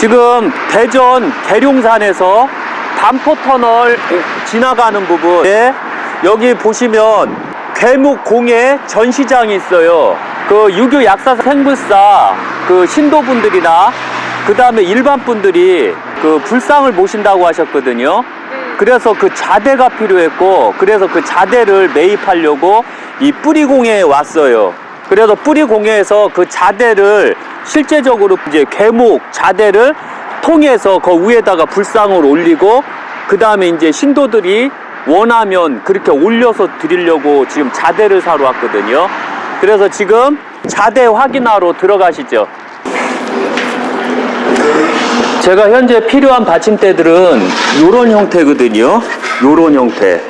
지금 대전 계룡산에서 반포터널 지나가는 부분에 여기 보시면 괴묵공예 전시장이 있어요. 그 유교 약사 생불사 그 신도분들이나 그 다음에 일반 분들이 그 불상을 모신다고 하셨거든요. 그래서 그 자대가 필요했고 그래서 그 자대를 매입하려고 이 뿌리공예에 왔어요. 그래서 뿌리공예에서 그 자대를 실제적으로 이제 괴목 자대를 통해서 그 위에다가 불상을 올리고 그 다음에 이제 신도들이 원하면 그렇게 올려서 드리려고 지금 자대를 사러 왔거든요. 그래서 지금 자대 확인하러 들어가시죠. 제가 현재 필요한 받침대들은 이런 형태거든요. 이런 형태.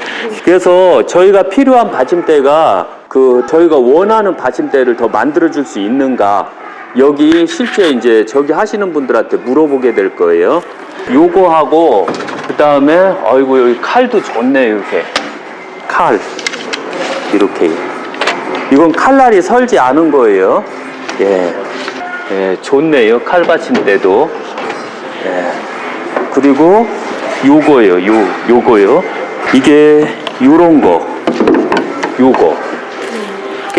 그래서 저희가 필요한 받침대가 그 저희가 원하는 받침대를 더 만들어 줄 수 있는가 여기 실제 이제 저기 하시는 분들한테 물어보게 될 거예요. 요거 하고 그 다음에 아이고 여기 칼도 좋네 이렇게 칼 이렇게 이건 칼날이 설지 않은 거예요. 예, 예 좋네요 칼 받침대도. 예. 그리고 요거예요. 요 요거요. 이게 요런 거. 요거.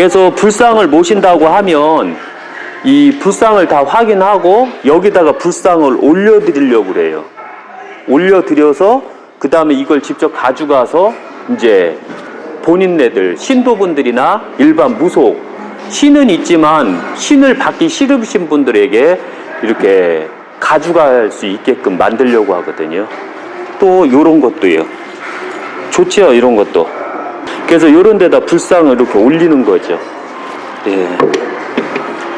그래서 불상을 모신다고 하면 이 불상을 다 확인하고 여기다가 불상을 올려드리려고 그래요. 올려드려서 그 다음에 이걸 직접 가져가서 이제 본인네들 신도분들이나 일반 무속 신은 있지만 신을 받기 싫으신 분들에게 이렇게 가져갈 수 있게끔 만들려고 하거든요. 또 이런 것도요. 좋지요, 이런 것도. 그래서 이런 데다 불상을 이렇게 올리는 거죠. 예.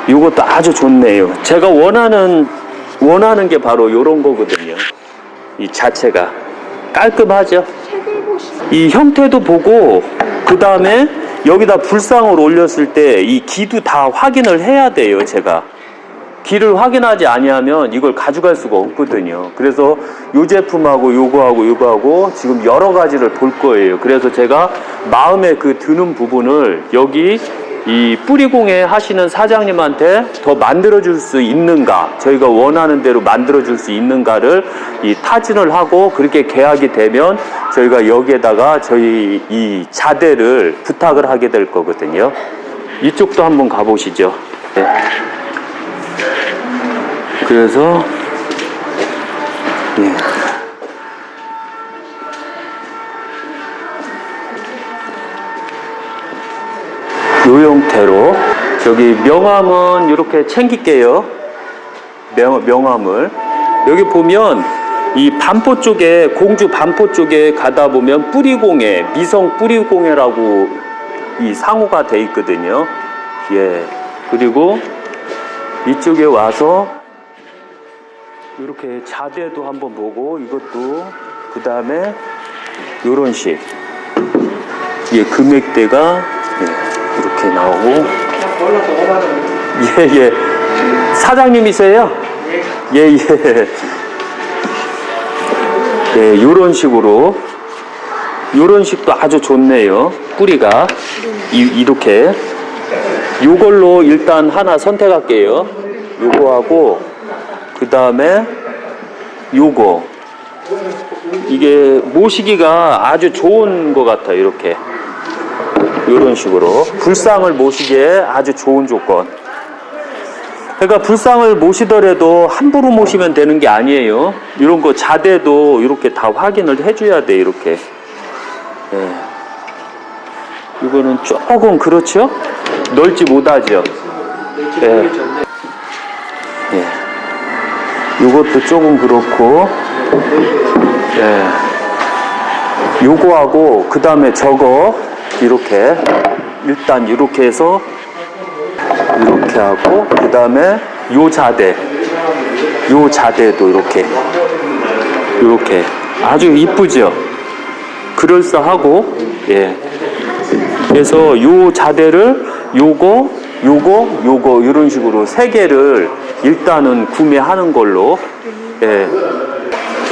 이것도 아주 좋네요. 제가 원하는, 원하는 게 바로 이런 거거든요. 이 자체가. 깔끔하죠? 이 형태도 보고, 그 다음에 여기다 불상을 올렸을 때 이 기도 다 확인을 해야 돼요, 제가. 기를 확인하지 아니하면 이걸 가져갈 수가 없거든요. 그래서 이 제품하고 요거하고 요거하고 지금 여러 가지를 볼 거예요. 그래서 제가 마음에 그 드는 부분을 여기 이 뿌리공예 하시는 사장님한테 더 만들어 줄 수 있는가 저희가 원하는 대로 만들어 줄 수 있는가를 이 타진을 하고 그렇게 계약이 되면 저희가 여기에다가 저희 이 자대를 부탁을 하게 될 거거든요. 이쪽도 한번 가보시죠. 네. 그래서 예. 요 형태로 저기 명함은 이렇게 챙길게요. 명, 명함을 여기 보면 이 반포 쪽에 공주 반포 쪽에 가다 보면 뿌리공예 미성 뿌리공예라고 이 상호가 돼 있거든요. 예 그리고 이쪽에 와서 이렇게 자대도 한번 보고 이것도 그 다음에 요런 식. 예, 금액대가 예, 이렇게 나오고. 예예. 사장님이세요? 예예. 예, 요런 식으로. 요런 식도 아주 좋네요. 뿌리가. 이, 이렇게. 요걸로 일단 하나 선택할게요. 요거하고 그 다음에 요거. 이게 모시기가 아주 좋은 것 같아요 이렇게. 이런 식으로. 불상을 모시기에 아주 좋은 조건. 그러니까 불상을 모시더라도 함부로 모시면 되는 게 아니에요. 이런 거 자대도 이렇게 다 확인을 해줘야 돼 이렇게. 예. 이거는 조금 그렇죠? 넓지 못하죠? 예. 예. 요것도 조금 그렇고, 예. 요거하고, 그 다음에 저거, 이렇게, 일단 이렇게 해서, 이렇게 하고, 그 다음에 요 자대, 요 자대도 이렇게, 이렇게. 아주 이쁘죠? 그럴싸하고, 예. 그래서 요 자대를 요거, 요거, 요거, 이런 식으로 세 개를 일단은 구매하는 걸로, 예.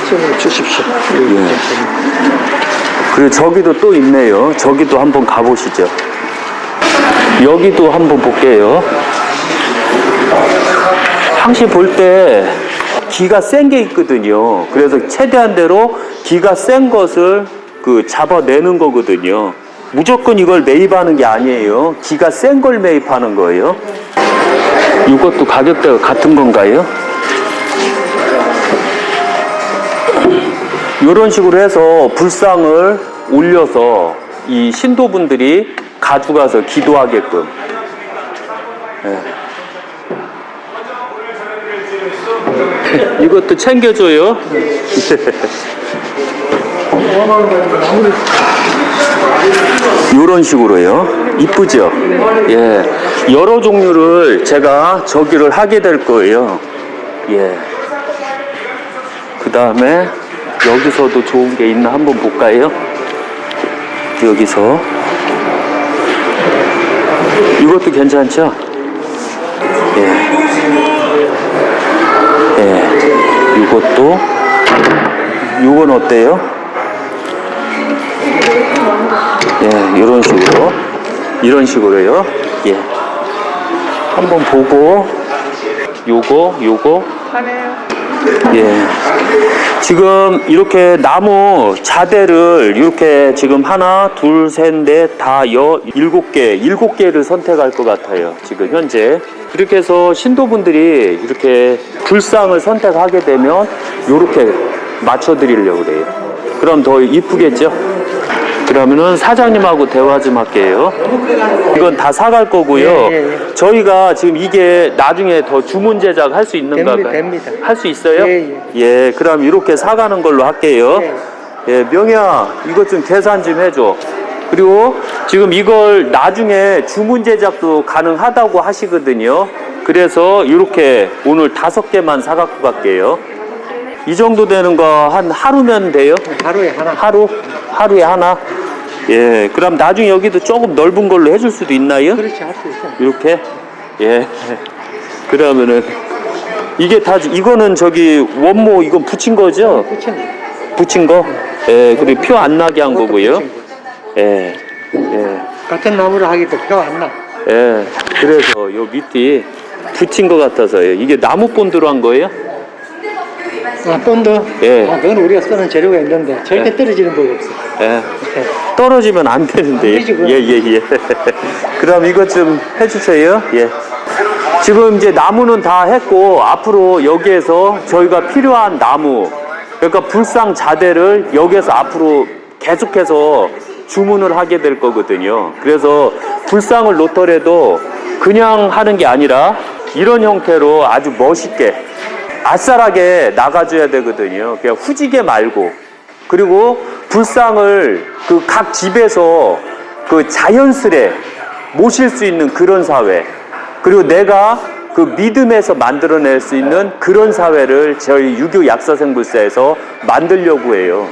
선을 주십시오. 예. 그리고 저기도 또 있네요. 저기도 한번 가보시죠. 여기도 한번 볼게요. 항시 볼 때 기가 센 게 있거든요. 그래서 최대한 대로 기가 센 것을 그 잡아내는 거거든요. 무조건 이걸 매입하는 게 아니에요. 기가 센 걸 매입하는 거예요. 이것도 가격대가 같은 건가요? 이런 식으로 해서 불상을 올려서 이 신도분들이 가져가서 기도하게끔. 예. 이것도 챙겨줘요. 이런 식으로요. 이쁘죠? 예. 여러 종류를 제가 저기를 하게 될 거예요. 예. 그 다음에 여기서도 좋은 게 있나 한번 볼까요? 여기서. 이것도 괜찮죠? 예. 예. 이것도. 이건 어때요? 이런 식으로. 이런 식으로요. 예. 한번 보고, 요거, 요거. 예. 지금 이렇게 나무 자대를 이렇게 지금 하나, 둘, 셋, 넷, 다 여, 일곱 개, 일곱 개를 선택할 것 같아요. 지금 현재. 이렇게 해서 신도분들이 이렇게 불상을 선택하게 되면 이렇게 맞춰 드리려고 그래요. 그럼 더 이쁘겠죠? 그러면은 사장님하고 대화 좀 할게요. 이건 다 사갈 거고요. 예, 예, 저희가 지금 이게 나중에 더 주문 제작 할 수 있는가 됩니다. 됩니다. 할 수 있어요? 예, 예, 그럼 이렇게 사가는 걸로 할게요. 예, 명희야, 이것 좀 계산 좀 해줘. 그리고 지금 이걸 나중에 주문 제작도 가능하다고 하시거든요. 그래서 이렇게 오늘 다섯 개만 사갖고 갈게요. 이 정도 되는 거 한 하루면 돼요? 하루에 하나. 하루? 하루에 하나? 예, 그럼 나중에 여기도 조금 넓은 걸로 해줄 수도 있나요? 그렇지, 할 수 있어. 이렇게? 예. 그러면은, 이게 다, 이거는 저기 원모 이건 붙인 거죠? 붙인 붙인 거? 예, 그리고 표 안 나게 한 그것도 거고요. 붙인 거. 예, 예, 같은 나무를 하기 때문에 표안 나. 예. 그래서 요 밑이 붙인 거 같아서요. 이게 나무 본드로 한 거예요? 아, 본드? 예. 아, 그건 우리가 쓰는 재료가 있는데 절대 예. 떨어지는 법이 없어. 예. 떨어지면 안 되는데. 예, 예, 예. 그럼 이것 좀 해주세요. 예. 지금 이제 나무는 다 했고, 앞으로 여기에서 저희가 필요한 나무, 그러니까 불상 자대를 여기에서 앞으로 계속해서 주문을 하게 될 거거든요. 그래서 불상을 놓더라도 그냥 하는 게 아니라 이런 형태로 아주 멋있게 아싸하게 나가줘야 되거든요. 그냥 후지게 말고. 그리고 불상을 그 각 집에서 그 자연스레 모실 수 있는 그런 사회. 그리고 내가 그 믿음에서 만들어낼 수 있는 그런 사회를 저희 유교 약사생불사에서 만들려고 해요.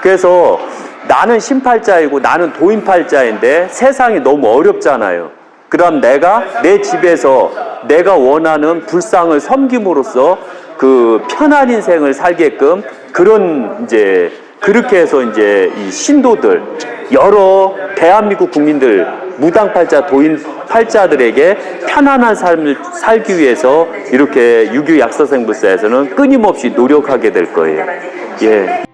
그래서 나는 신팔자이고 나는 도인팔자인데 세상이 너무 어렵잖아요. 그럼 내가 내 집에서 내가 원하는 불상을 섬김으로써 그 편한 인생을 살게끔 그런 이제 그렇게 해서 이제 이 신도들 여러 대한민국 국민들 무당팔자 도인 팔자들에게 편안한 삶을 살기 위해서 이렇게 유교 약사생불사에서는 끊임없이 노력하게 될 거예요. 예.